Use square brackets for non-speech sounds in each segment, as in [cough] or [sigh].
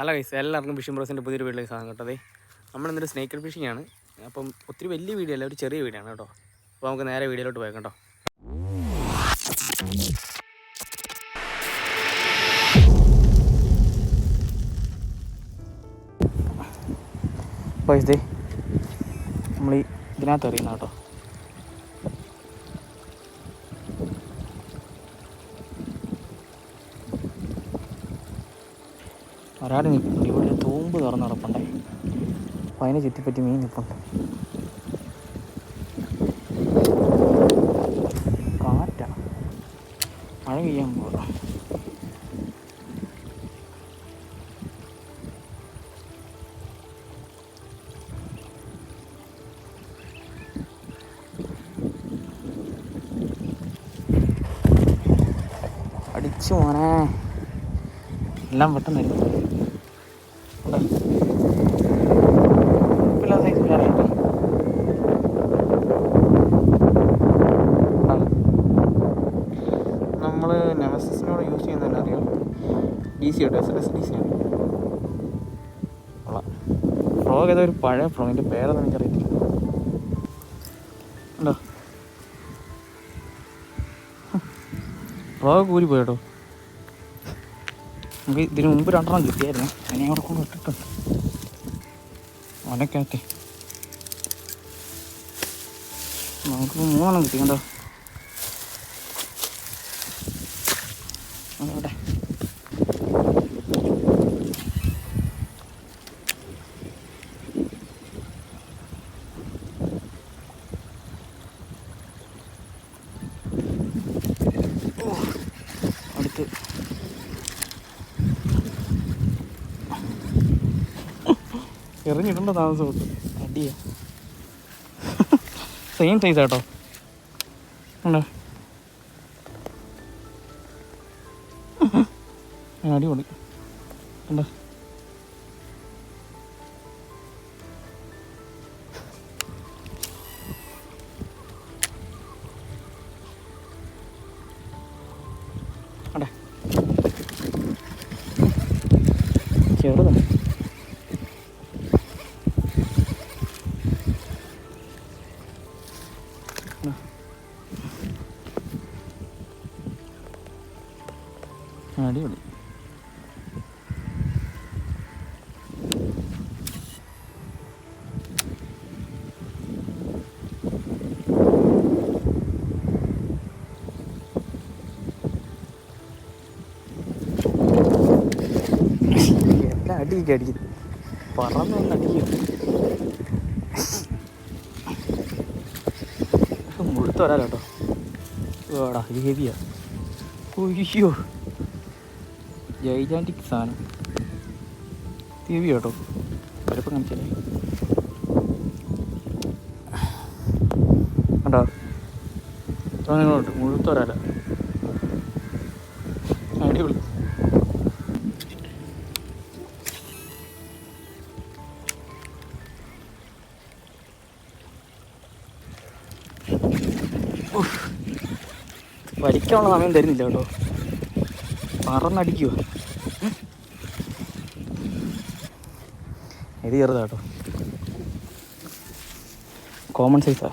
Hello guys എല്ലാവർക്കും fishing ബ്രോസിന്റെ പുതിയൊരു വീട്ടിലേക്ക് സാധനം കേട്ടതേ നമ്മളിന്നൊരു സ്നേക്കർ ഫിഷിംഗ് ആണ്. അപ്പം ഒത്തിരി വലിയ വീഡിയോ അല്ല ഒരു ചെറിയ വീഡിയോ ആണ് കേട്ടോ. അപ്പോൾ നമുക്ക് നേരെ വീഡിയോയിലോട്ട് പോയേക്കാം കേട്ടോ. അപ്പോൾ ഇതേ നമ്മൾ ഇതിനകത്ത് എറിയുന്ന കേട്ടോ. ഒരാൾ നിൽപ്പുണ്ട്. ഇവിടെ തൂമ്പ് തുറന്ന് നടപ്പുണ്ടേ. അപ്പോൾ അതിനെ ചുറ്റിപ്പറ്റി മീൻ നിൽപ്പുണ്ട്. കാറ്റ. മഴ പെയ്യാൻ പോകാം അടിച്ചു മോനെ. എല്ലാം പെട്ടെന്ന് ഡി സി കേട്ടോ എസ് എസ് ഡി സി ആണ് കൊള്ളാം. ഫ്രോഗ് ഏതോ ഒരു പഴയ ഫ്രോ എന്റെ പേരൊന്നും എനിക്കറിയത്തില്ല. ഉണ്ടോ? ഫ്രോഗ് കൂരി പോയി നമുക്ക് ഇതിന് മുമ്പ് രണ്ടെണ്ണം കിട്ടിയായിരുന്നു. അതിനെ അവിടെ കൊണ്ട് ഇട്ടിട്ടുണ്ട് ഓനൊക്കെ നമുക്ക് മൂന്നെണ്ണം കിട്ടി അവിടെ അടുത്ത് എറിഞ്ഞിടേണ്ട താമസം തൊട്ട് അടിയാ. സെയിം സൈസ് കേട്ടോ ഉണ്ടോ? [laughs] അടിപൊളി. ഉണ്ടോ അടിപൊളി. അടിയൊക്കെ അടിക്കുന്നു പറന്ന് വന്ന് അടിക്കും മുഴുത്ത് വരാലോ കേട്ടോ വേടാ ഹെവിയാ. ഒയ്യോ ജൈജാന്റിക് സാധനം. ഹെവി കേട്ടോ. വലുപ്പം കാണിച്ചേ കണ്ടോ? തോന്നുന്നുണ്ട് മുഴുത്ത വരാല അടിപൊളി. വലിക്കാനുള്ള സമയം തരുന്നില്ല കേട്ടോ. പറന്നടിക്കുക ഇത് ചെറുതാട്ടോ. കോമൺ സൈസാ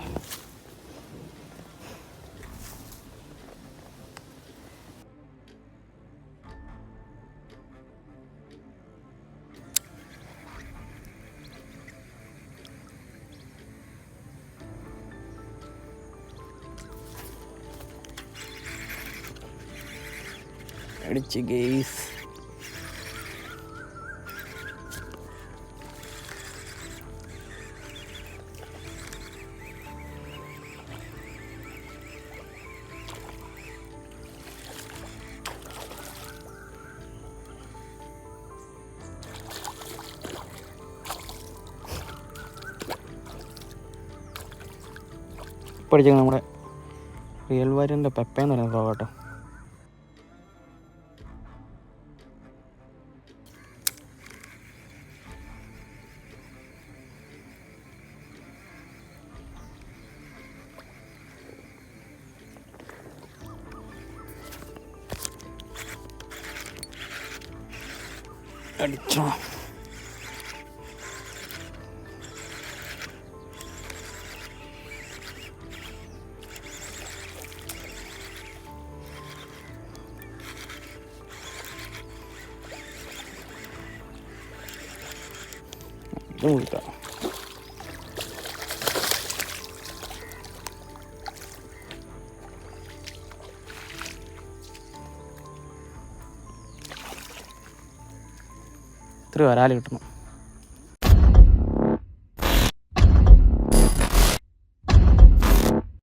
അടിച്ച് ഗെയ്സ്. പഠിച്ചത് നമ്മുടെ റിയൽ വാരിയന്റെ പെപ്പയെന്ന് പറയുന്ന ഫ്രോ കേട്ടോ അടിച്ചോ ഇത് മുഴുത്ത ഇത്ര വരാൽ കിട്ടണം